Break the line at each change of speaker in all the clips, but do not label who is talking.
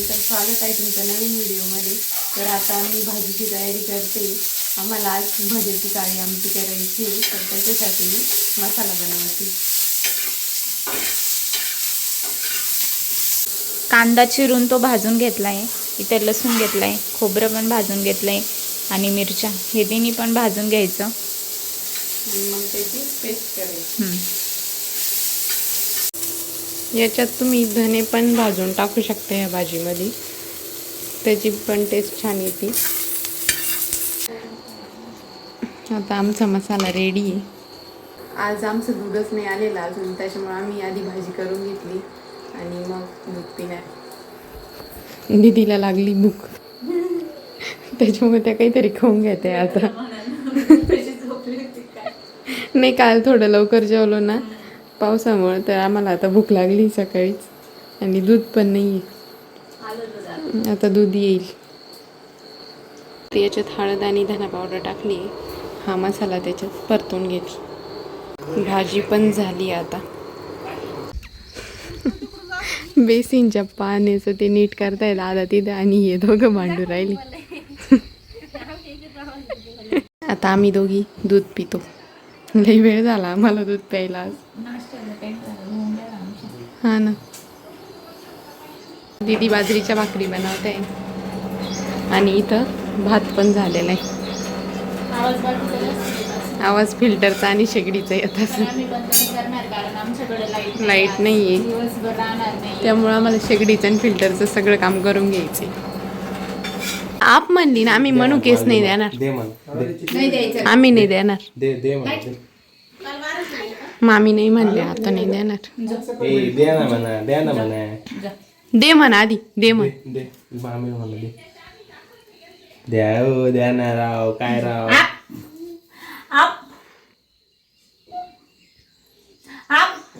तर स्वागत आहे तुमचं नवीन व्हिडिओमध्ये. तर आता मी भाजीची तयारी करते. आम्हाला आज भज्याची काळी आमटी करायची तर त्याच्यासाठी मी मसाला बनवते.
कांदा चिरून तो भाजून घेतला आहे इथे लसूण घेतला आहे खोबरं पण भाजून घेतलं आहे आणि मिरच्या. हे तिन्ही पण भाजून घ्यायचं.
आणि मग त्याची पेस्ट करायची. याच्यात तुम्ही धने पण भाजून टाकू शकता या भाजीमध्ये. त्याची पण टेस्ट छान येते. आता आमचा मसाला रेडी आहे. आज आमचं दूधच नाही आलेलं अजून त्याच्यामुळे आम्ही आधी भाजी करून घेतली आणि मग दूध पिणार. दीदीला लागली भूक. त्याच्यामुळे त्या काहीतरी खाऊन घेते आता. नाही काल थोडं लवकर जेवलो ना. पावसामुळे तर आम्हाला आता भूक लागली सकाळीच. आणि दूध पण नाही आहे आता दूध येईल. याच्यात हळद आणि धना पावडर टाकली. हा मसाला त्याच्यात परतून घेतली. भाजी पण झाली आता. बेसिनच्या पाण्याचं ते नीट करताय दादा तिथं आणि हे दोघं मांडू राहिली. आता आम्ही दोघी दूध पितो. लई वेळ झाला आम्हाला दूध प्यायला हा ना. दीदी बाजरीच्या भाकरी बनवते. आणि इथं भात पण झालेला आहे. आवाज फिल्टरचा आणि शेगडीचा येत असं लाइट नाही आहे. त्यामुळं आम्हाला शेगडीचं आणि फिल्टरचं सगळं काम करून घ्यायचे आप म्हणली ना आम्ही म्हणू केस नाही देणार
दे म्हण दे।
आम्ही नाही देणार
दे दे म्हण दे.
मामी नाही म्हणले आता नाही देणार
ए दे ना म्हणा द्या ना म्हणा
दे म्हण आधी दे म्हण
दे दे मामी दे। द्या हो द्या ना राव काय राव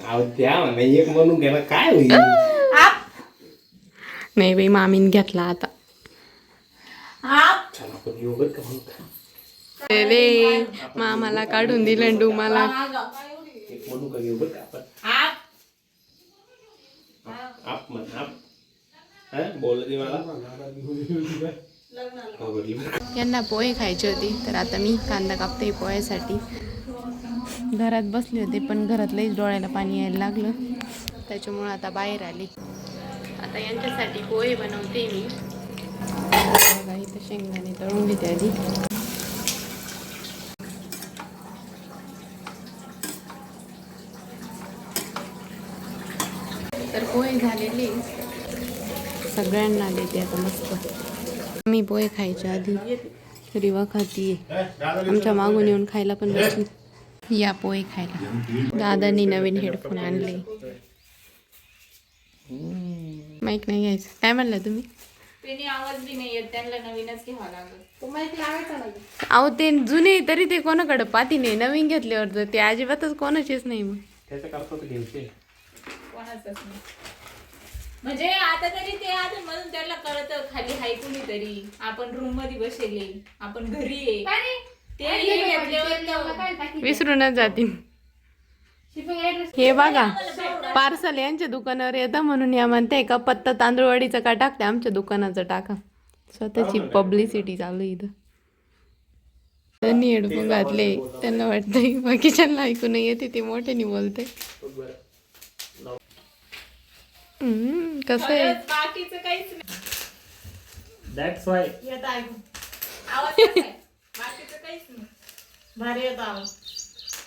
अहो द्या म्हणा एक म्हणून काय होईल?
नाही बाई मामीन घेतला आता।
आपण का म्हणू?
रे मामाला काढून दिलं डुमाला.
एक म्हणू का घेऊ बरं का आपण आप म्हण आप. हा बोल दे मला?
यांना पोहे खायचे होते तर आता मी कांदा कापते पोह्यासाठी. घरात बसले होते पण घरात लईच डोळ्याला पाणी यायला लागलं. त्याच्यामुळं आता बाहेर आले. आता यांच्यासाठी पोहे बनवते मी. बघा इथं शेंगदाणे तळून घेते आधी. तर पोहे झालेले. सगळ्यांना देते आता मस्त. मी पोहे खायच्या आधी रिवा खातीये. आमच्या मागून येऊन खायला पण बसली. या पोहे खायला. दादानी नवीन हेडफोन आणले. माईक नाही घ्यायचं. काय म्हणलं तुम्ही?
त्यांनी आवाज बी नाही येत त्यांना नवीनच घ्यावा लागत
अहो ते जुने तरी ते कोणाकडे पाती नाही. नवीन घेतल्यावर तर ते अजिबातच कोणाचेच नाही मग.
त्याचं करतो तर घ्यायचे
कोणाचंच नाही. म्हणजे आता तरी ते आता म्हणून त्याला कळत खाली हाय कुणीतरी. आपण रूममध्ये बसेले आपण घरी आहे. ते हे घेतल्यावर
विसरूनच जातील. हे बघा. पार्सल यांच्या दुकानावर येतं म्हणून या म्हणते का पत्ता तांदूळवाडीचा का टाकते? आमच्या दुकानाचं टाका. स्वतःची पब्लिसिटी चालू आहे इथं. त्यांनी हेडफोन घातले. त्यांना वाटतंय बाकीच्यांना ऐकू नाही येते ते मोठ्याने बोलते कसं आहे?
बाकीचं काहीच नाही.
दॅट्स वाय
येत ऐकू आवाज कसा आहे? बाकीचं काहीच नाही. भारी येतो आवाज.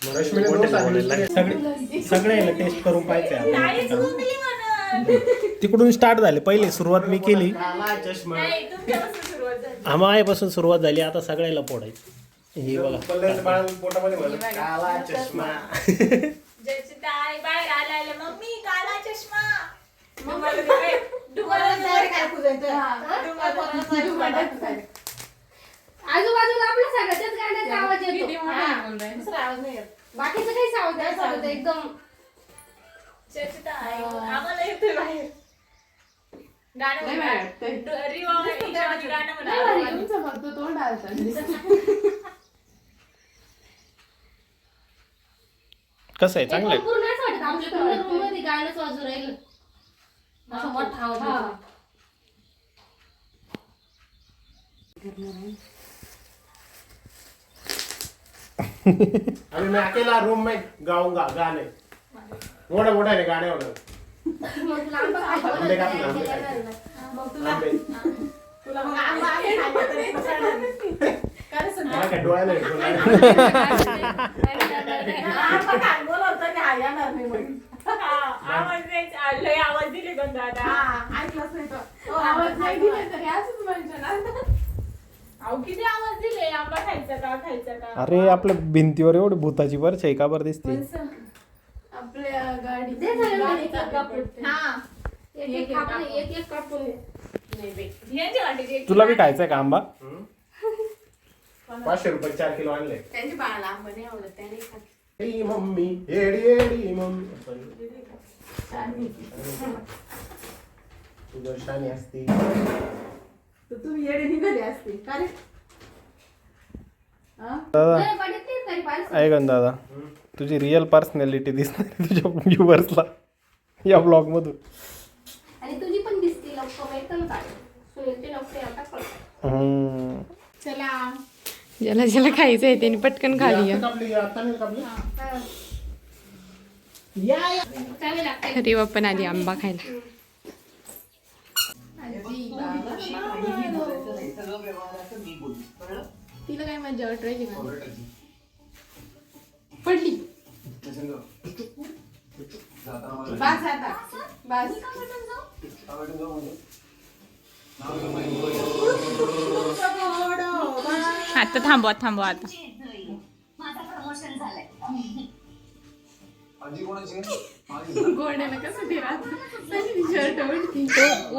सगळे सगळे टेस्ट करून पाहिजे. तिकडून स्टार्ट झाले. पहिले सुरुवात मी केली.
नाही तुमच्यापासून सुरुवात झाली.
आमायपासून सुरुवात झाली. आता सगळ्याला फोडायचं. हे बघा.
काला चष्मा.
आजूबाजूला आपल्या सगळ्याच्याच गाण्याचा आवाज
किती
येतो
मोठा
हा.
आहे.
दुसरा आवाज नाही येत. बाकीचं काहीच आवाज नाही होतं, एकदम
ज्याची ताई आम्हाला येतोय बाहेर. गाणं म्हणा. डु- रिवा हिच्यामध्ये गाणं म्हणा.
नाही भारी, तुमचं फक्त तोंड आलतं.
कसं आहे? चांगलं आहे.
पूर्ण वाटत. आमच्या पूर्ण रूममध्ये गाणंच वाजू राहिलं. असं मोठा आवाज येतो.
अभी मैं अकेला रूम में गाऊंगा गाने मोठ्या मोठ्याने गाणे होणार
खायचं.
आंबे काप ना, आंबे खायचे. आंबे. मला काय डोळ्याला येतो, डोळ्याला.
आवाज द्यायचा लय आवाज दिले पण दादा अहो किती आवाज दिले? आंबा खायचा का? खायचा का?
अरे आपल्या भिंतीवर एवढी भूताची वरच आहे का बरं दिसते?
आपल्या गाडी
दे झालं मला एक एक कापून.
हा.
एक एक कापून, एक एक कापून दे.
यांच्या वाटेत
तुला बी खायचंय का आंबा? पाचशे रुपये चार किलो आणले.
त्यांच्या बाळाला आंबा नाही आवडत त्याने खात
एडी मम्मी एडी एडी मम्मी. तुझं शानी असती.
दादा.
बरं, पडत नाही तरी पाहिजे.
ऐक ना दादा. तुझी रिअल पर्सनॅलिटी दिसणार तुझ्या व्ह्युअर्सला या ब्लॉग मधून.
आणि तुझी पण दिसते लवकर एकदम काढ सुनीलची लवकर आता कळतं.
हम्म.
चला.
ज्याला ज्याला खायचं आहे त्याने पटकन खाली
लागतंय.
रिवा पण आली आंबा खायला. तिला काय मजा वाटली पडली. बास आता. बास.
आता थांबवा थांबवा आता.
शर्ट उडती
उ-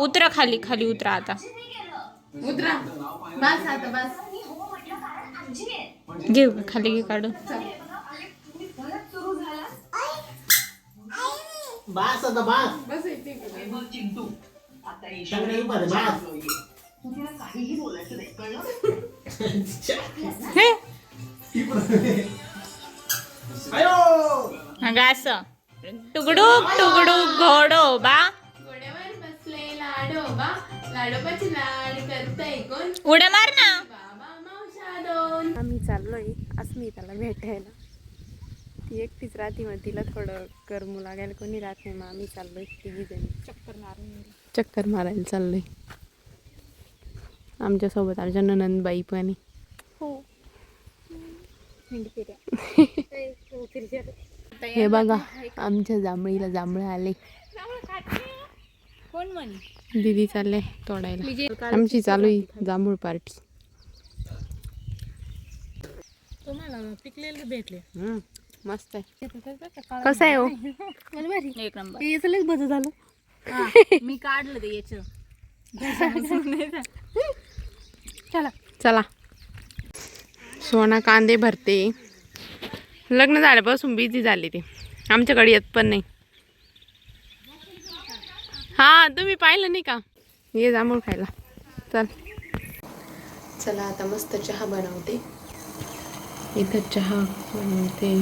उतरा खाली खाली उतरा आता.
उतरा. बास आता बास.
घे खाली घे काढून.
बास आता बास.
बस येते
सगळे उभा बास.
हे. अगं असं. टुकडूक टुकडूक घोडोबा
गोड्यावर बसले लाडोबा लाडोबाची लाड करताय कोण?
उड्या मार ना.
बाबा मावशा दोन. आम्ही चाललोय. अस्मिताला भेटायला. ती एकटीच राहते मग तिला थोडं करमू लागायला कोणी राहत नाही. मग आम्ही चाललोय तिघी जणी.
चक्कर मारून
चक्कर मारायला चाललोय. आमच्यासोबत आमच्या ननंदबाई पण आहे. हे. बघा आमच्या जांभळीला जांभळं आले.
कोण म्हणे?
दिदी चालले तोडायला. आमची चालू आहे जांभूळ पार्टी.
तुम्हाला पिकलेले भेटले.
मस्त आहे. कसं आहे हो?
एक नंबर.
याचं बदल झालं.
मी काढलं ते याच.
चला. चला. सोना कांदे भरते. लग्न झाल्यापासून बिझी झाली ते. आमच्याकडे येत पण नाही. हा तुम्ही पाहिलं नाही का? ये जांभूळ खायला. चल. चला आता मस्त चहा बनवते. इथं चहा बनवते.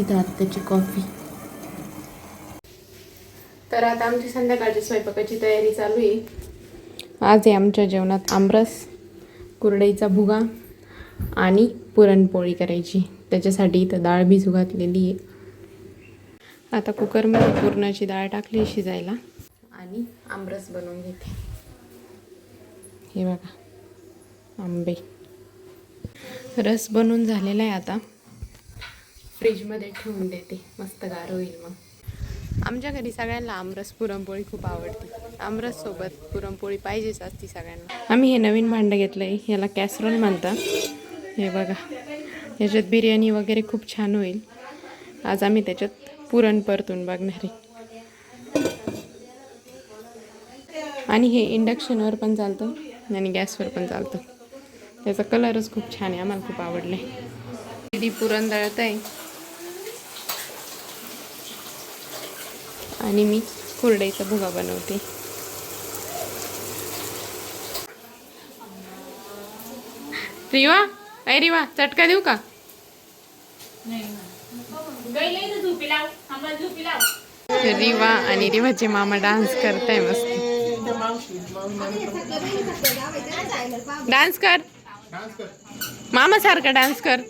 इथं आत्ताची कॉफी तर आता आमची संध्याकाळच्या स्वयंपाकाची तयारी चालू आहे. आज आहे आमच्या जेवणात आमरस कुरडईचा भुगा आणि पुरणपोळी करायची. त्याच्यासाठी इथं डाळ भिजू घातलेली आहे. आता कुकरमध्ये पुरणाची डाळ टाकली शिजायला. आणि आमरस बनवून घेते. हे बघा आंबे. रस बनवून झालेला आहे आता. फ्रीजमध्ये ठेवून देते. मस्त गार होईल मग. आमच्या घरी सगळ्यांना आमरस पुरणपोळी खूप आवडते. आमरस सोबत पुरणपोळी पाहिजेच असती सगळ्यांना. आम्ही हे नवीन भांडं घेतलं आहे याला कॅसरोल म्हणतात. हे बघा. ह्याच्यात बिर्याणी वगैरे खूप छान होईल. आज आम्ही त्याच्यात पुरण परतून बघणार. आहे आणि हे इंडक्शनवर पण चालतं आणि गॅसवर पण चालतं. त्याचा कलरच खूप छान आहे आम्हाला खूप आवडलं आहे दीदी पुरण दळत आहे. आणि मी कुरडईचा भुगा बनवते. रिवा अय रिवा चटका देऊ का
गैले तर झोपी लाव आम्हाला झोपी लाव
रिवा आणि रिवाचे मामा डान्स करताय मस्त. डान्स कर. मामा सारखा डान्स कर.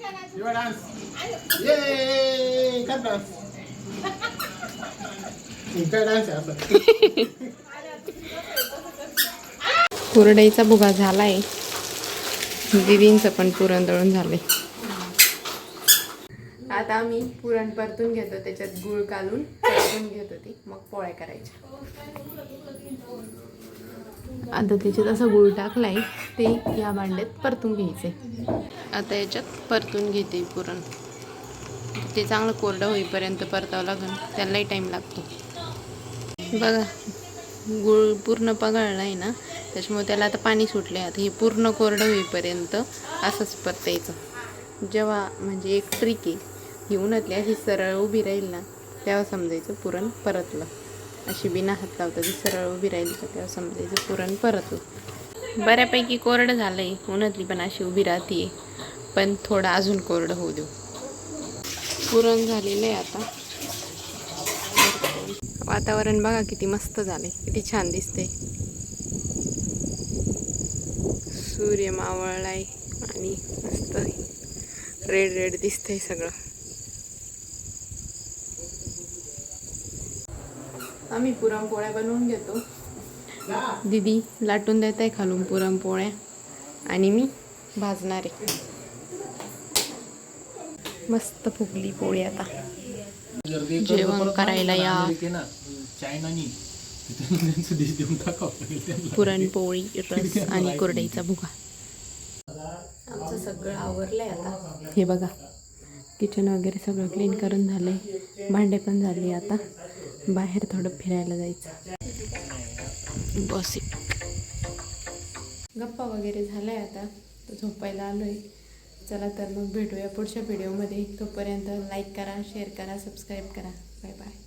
कुरडईचा भुगा झालाय. दिदींचं पण पुरण दळून झालंय. आता आम्ही पुरण परतून घेतो त्याच्यात गुळ घालून परतून घेतो ती. मग पोळ्या करायच्या. आता त्याच्यात असं गुळ टाकलाय ते या भांड्यात परतून घ्यायचे आता याच्यात परतून घेते पुरण. ते चांगलं कोरडं होईपर्यंत परतावं लागेल त्यालाही टाईम लागतो. बघा गुळ पूर्ण पगळला आहे ना त्याच्यामुळे त्याला आता पाणी सुटले आता हे पूर्ण कोरडं होईपर्यंत असंच परतायचं. जेव्हा म्हणजे एक ट्रिक आहे. ही उन्हातली अशी सरळ उभी राहील ना तेव्हा समजायचं पुरण परतलं. अशी बिना हात लावता ती सरळ उभी राहील का तेव्हा समजायचं पुरण परतलं बऱ्यापैकी कोरडं झालं आहे उन्हातली पण अशी उभी राहते पण थोडं अजून कोरडं होऊ देऊ. पुरण झालेलं आहे आता. वातावरण बघा किती मस्त झाले किती छान दिसते सूर्य मावळलाय आणि मस्त रेड रेड दिसतंय सगळं. आम्ही पुरणपोळ्या बनवून घेतो. दीदी लाटून देत आहे खालून पुरणपोळ्या. आणि मी भाजणार आहे. मस्त फुगली पोळी आता. जेवण करायला या. पुरणपोळी रस आणि कुरडईचा भुगा. आमचं सगळं आवरलंय आता. हे बघा किचन वगैरे सगळं क्लीन करून झालंय. भांडे पण झाले आता. बाहेर थोडं फिरायला जायचं. बस गप्पा वगैरे झालाय आता. तर झोपायला आहे चला तर मग भेटूया पुढच्या व्हिडिओमध्ये तोपर्यंत लाईक करा शेअर करा सबस्क्राईब करा. Bye bye